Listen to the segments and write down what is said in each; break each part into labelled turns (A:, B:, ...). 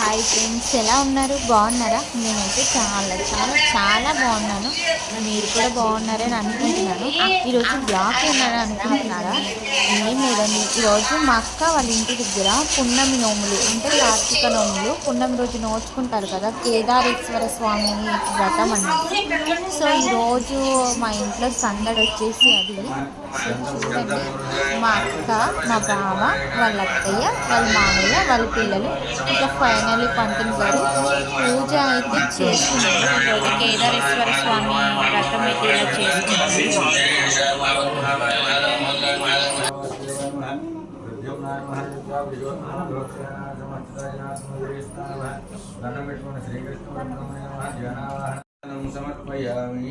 A: Hi friends ఎలా ఉన్నారు? బాగున్నారా? నేనైతే చాలా చాలా చాలా బాగున్నాను. మీరు కూడా బాగున్నారని అనుకుంటున్నాను. ఈరోజు బ్లాక్ ఉన్నారని అనుకుంటున్నారా? ఏం లేదండి. ఈరోజు మా అక్క వాళ్ళ ఇంటి దగ్గర పున్నమి నోములు అంటే కార్తీక నోములు పున్నమి రోజు నోచుకుంటారు కదా కేదారేశ్వర స్వామి వ్రతం అన్నది సో ఈరోజు మా ఇంట్లో సందడి వచ్చేసి అది. మా అక్క మా బావ వాళ్ళ అత్తయ్య వాళ్ళ మామయ్య వాళ్ళ పిల్లలు ఇంకా ఫైనల్లీ పంతులు గారు పూజ అయితే చేసుకున్నారు ఈరోజు కేదారేశ్వర స్వామి వ్రతం అయితే ఇలా చేసుకున్నారు
B: సమర్పయామి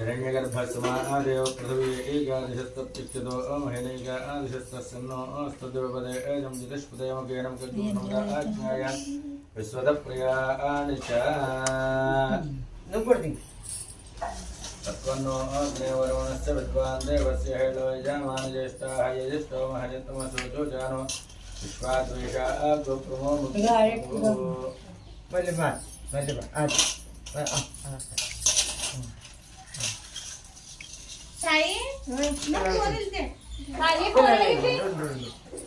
B: हिरण्यगर्भस्मादेव पृथिवी एकादशस्तप्तिक्षतो अमहिनैकादशस्तस्सन्नो अस्तदेवपदे अजं जितष्पदयमकेणं कज्ञाय विश्वदप्रियानिच तत्त्वन्नो देवरुणस्य विद्वान् देवस्य हेलोयजामानज्येष्ठाः यजिष्ठो महजतमशोचो जानो विश्वाद्वेषा गोप्रमो मुक्तो
C: मल्लिमा मल्लिमा
D: సాయి.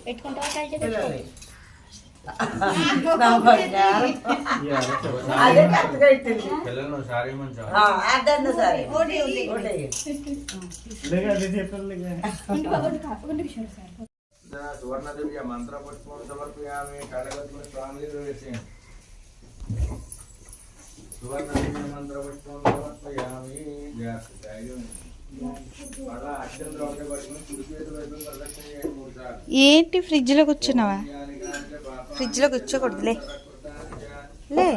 A: పెట్టుకుంటావా
C: పిల్లలు. బంగారం. అదే కరెక్ట్గా ఇట్టింది.
B: పిల్లలను సారీ మంచి
C: ఆ, అదన్న సరే
D: ఓడి, ఓడి.
C: ఓడి.
B: సువర్ణదివ్య మంత్రపుష్పం సమర్పయామి కడగత్మ స్వామి సువర్ణదివ్య మంత్రపుష్పం సమర్పయామి అలా అత్యంత ఒకటి పట్టుకుని కుడిచేతి వైపు
A: ఏంటి ఫ్రిడ్జ్లో కూర్చున్నావా? ఫ్రిడ్జ్లో కూర్చోకూడదులే. లే.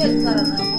C: 现在的呢？